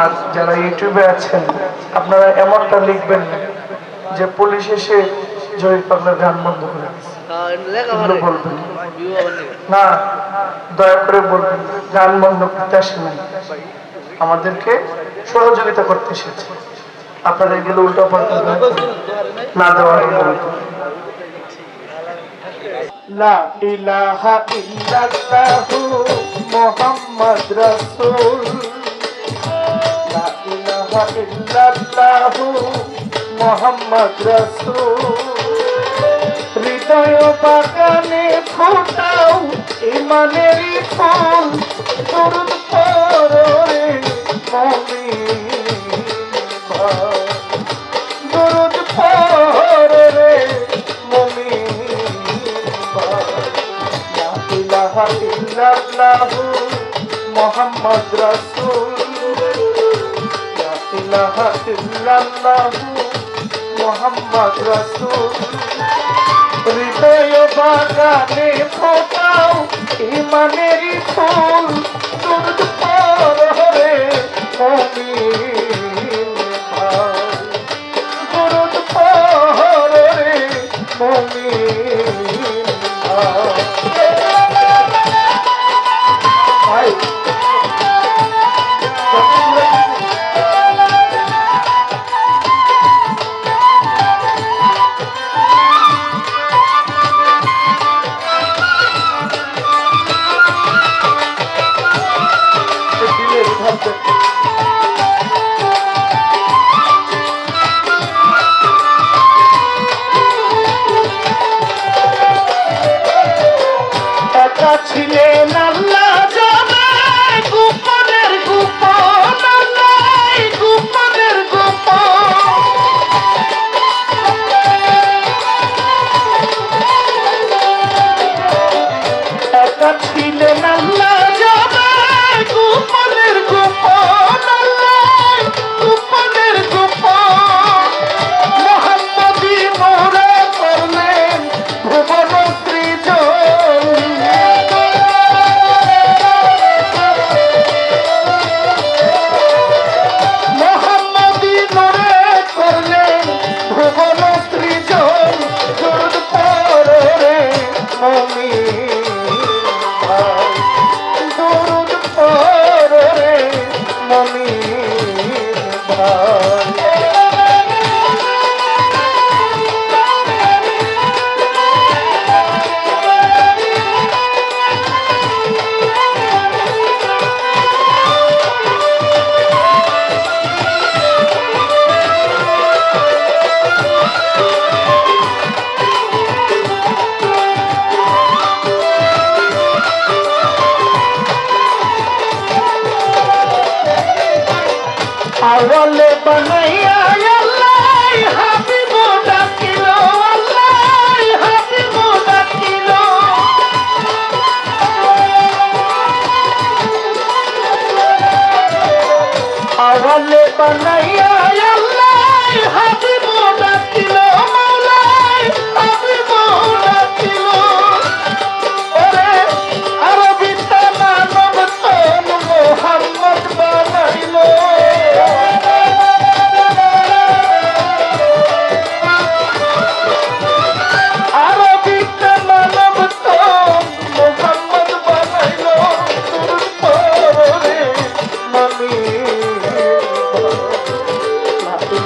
আর যারা ইউটিউবে আছেন, আপনারা এমনটা লিখবেন না যে পুলিশ এসে জহির পাগলার গান বন্ধ করে না। দয়া করে বলবেন গান বন্ধ করতে আমাদেরকে সহযোগিতা করতে এসেছে। আপনারা এগুলো উল্টো পাল্টা না দেওয়ার লা ইলাহা ইল্লাল্লাহু রাসূল ইল্লাল্লাহু মুহাম্মদ রাসূল হৃদয় বাগানে ফোটাও ইমানের ফুল দরুদ পরে ভাই দরুদ পরে ইলাহা ইল্লাল্লাহু মুহাম্মদ রাসূল ইলাহা ইল্লাল্লাহু মুহাম্মদ রাসূল। হৃদয় বাগানে ফোটাও ইমানের ফুল। দুধ পরে মমিন। আওয়ালে বানাইয়া বানাইয়া আল্লাহ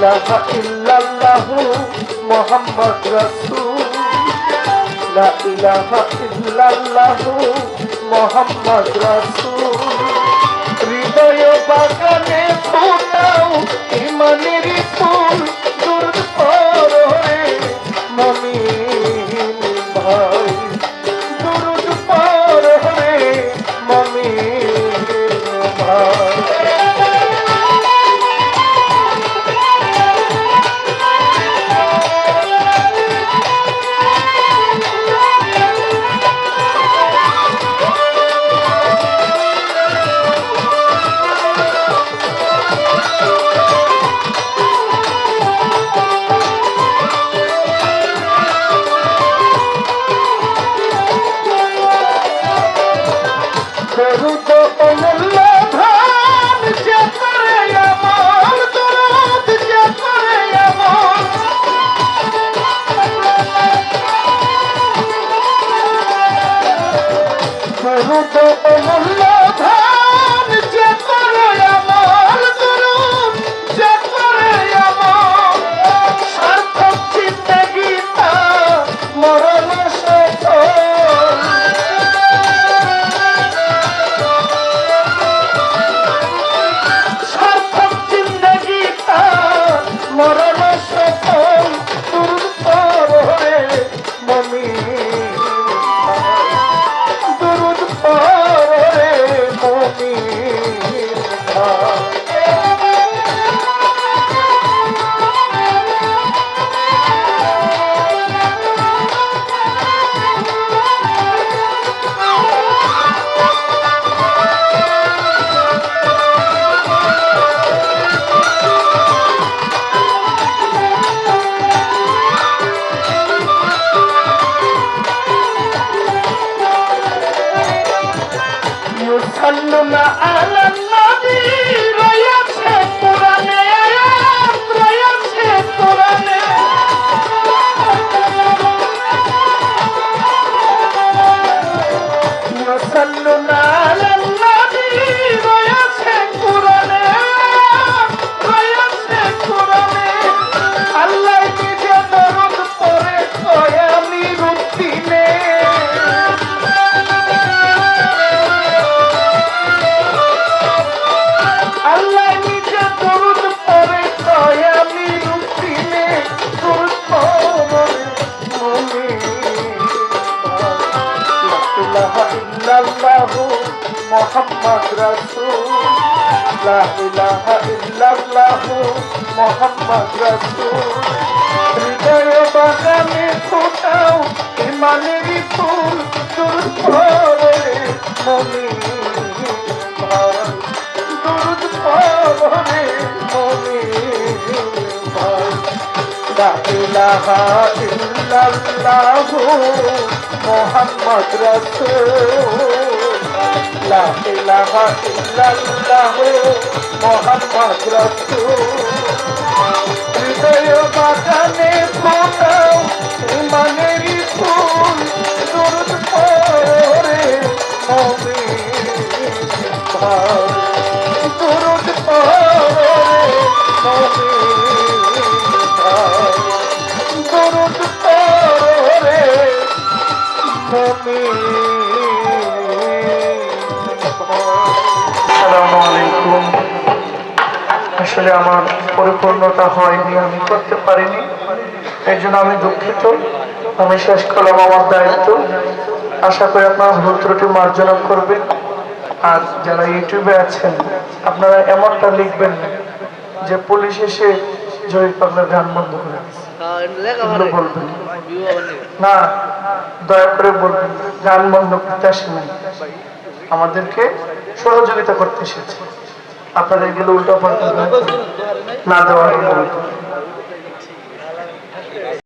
ইলাহা ইল্লাল্লাহু মুহাম্মদ রাসূল। লা ইলাহা ইল্লাল্লাহু মুহাম্মদ রাসূল। হৃদয় বাগানে ফুটাও ইমানের ফুল يصلون على النبي লা ইলাহা ইল্লাল্লাহ মোহাম্মদ রাসূল হৃদয় বাগানে ফোটাও ইমানের ফুল দুরুদ পড়ে মুমিন ভাই দুরুদ পড়ে মুমিন ভাই লা রাসূল লা ইলাহা ইল্লাল্লাহ মোহাম্মদ রাসূল। হৃদয় বাগানে ফোটাও ইমানেরই ফুল দুরুদ পড়ে মুমিন ভাই। দুরুদ পড়ে মুমিন ভাই। দুরুদ পড়ে আসসালামু আলাইকুম। আসলে আমার পরিপূর্ণতা হয়নি, আমি করতে পারিনি। এই জন্য আমি দুঃখিত। আমি শেষ করলাম আমার দায়িত্ব। আশা করি আপনারা ভুল ত্রুটি মার্জনা করবেন। আর যারা ইউটিউবে আছেন, আপনারা এমনটা লিখবেন যে পুলিশ এসে জহির পাগলার গান বন্ধ করে বলবেন। না, দয়া করে বলবেন, গান বন্ধ করতে আসে নাই। আমাদেরকে সহযোগিতা করতে এসেছে আপনাদের গেলে উল্টো না দেওয়ার।